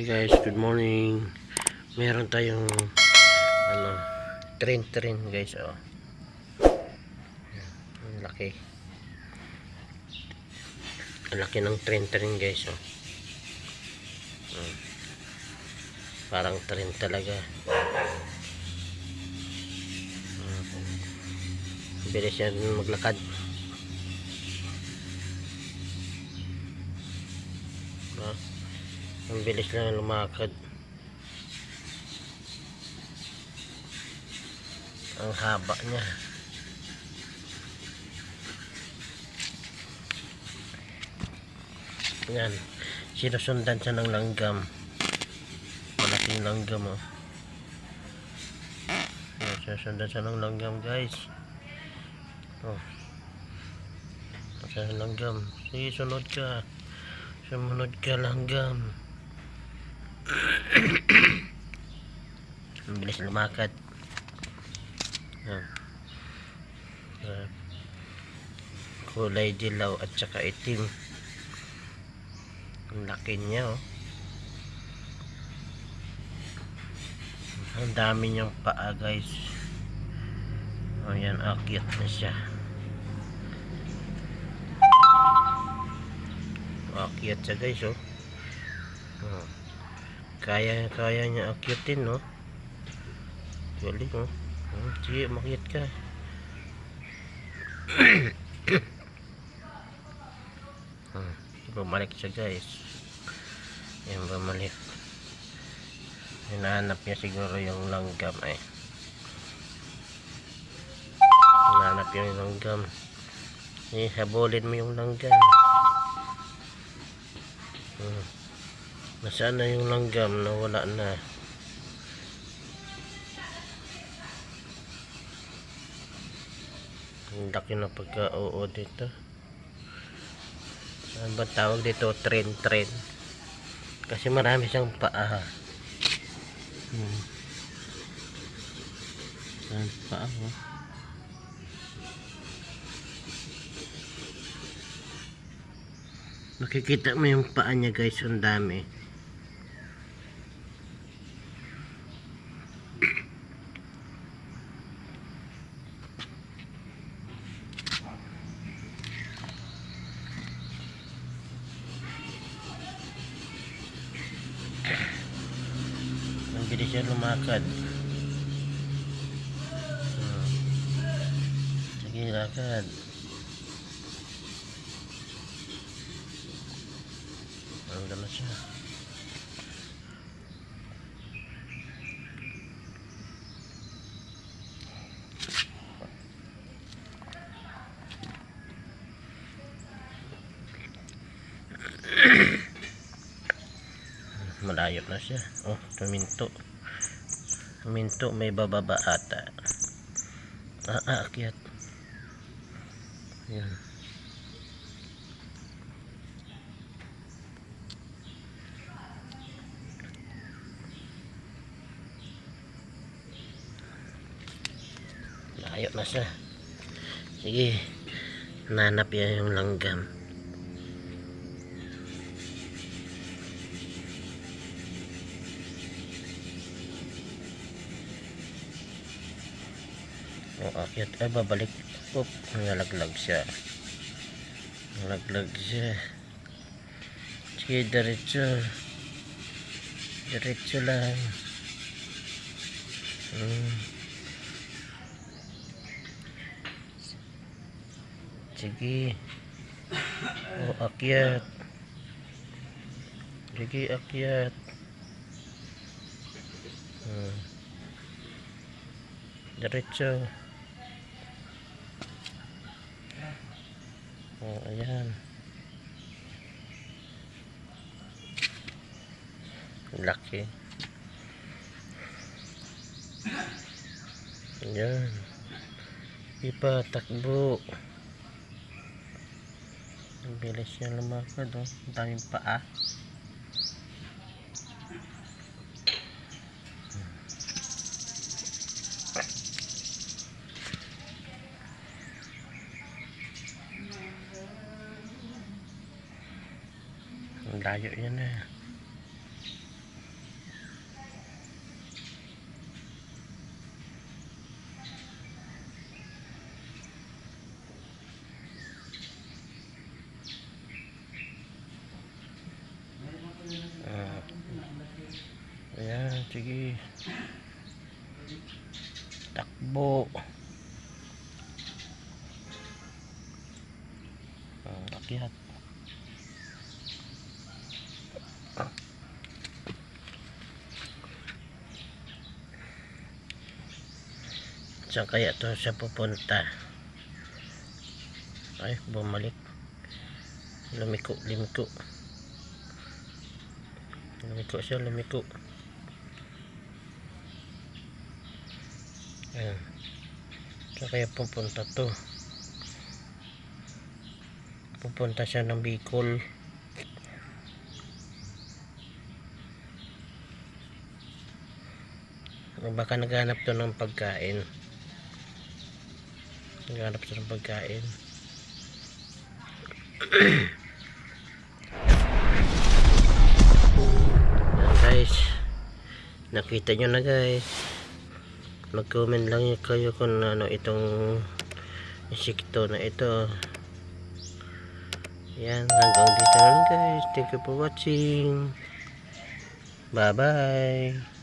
Hi guys, good morning. Meron tayong ano, train train guys, oh. Ang laki. Ang laki ng train train guys, oh. Hmm. Parang train talaga. Hmm. Bilis yan maglakad. Ah. Ang bilis lang lumakad. Ang haba niya. Yan. Sinusundan siya ng langgam. Malaking langgam oh. Yan, sinusundan siya ng langgam guys. Oh. Siya ng langgam. Sige, sunod ka. Sumunod ka langgam. Ang bilis lumakad. Yan. Ah. Kulay dilaw at saka itim. Ang laki niya oh. Ang dami niyang paa guys. Oh yan, akyat na siya. Akyat siya guys oh. oh. Kaya kaya niya akyatin no. Galing oh. oh sige, makyat ka. hmm. Bumalik siya guys. Yan bumalik. Hinahanap niya siguro yung langgam eh. Hinahanap niya yung langgam. Eh, habulin mo yung langgam. Hmm. Nasaan na yung langgam? Nawala na. Ang laki na pagka-oo dito. Ano ba tawag dito? Train, train. Kasi marami siyang paa. Hmm. Saan paa oh? Makikita mo yung paa niya guys, ang dami. Bilis siya lumakad. Hmm. Sige, lakad. Ang na siya. Malayo na siya. Oh, tuminto. Tuminto, may bababa ata. Ah, ah, akyat. Yan. Layo na siya. Sige. Nanap yan yung langgam. O akyat ay babalik. Oop, nalaglag siya. Nalaglag siya. Sige, diretso. Diretso lang. Hmm. Sige. O akyat. Sige, akyat. Hmm. Diretso. Oh, ayan. Laki. Ayan. Ipa, takbo. Ang bilis niya lumakad, oh. Daming paa. mình đã giữ như thế sige takbo akyat Saan kaya to siya pupunta? Ay, bumalik. Lumiko, limiko. Lumiko siya, lumiko. Ayan. Saan kaya pupunta to? Pupunta siya ng Bicol. Baka naghanap to ng pagkain. Naghanap siya ng pagkain. Guys. Nakita nyo na guys. Mag-comment lang yun kayo kung ano itong insekto na ito. Yan, hanggang dito lang guys. Thank you for watching. Bye bye.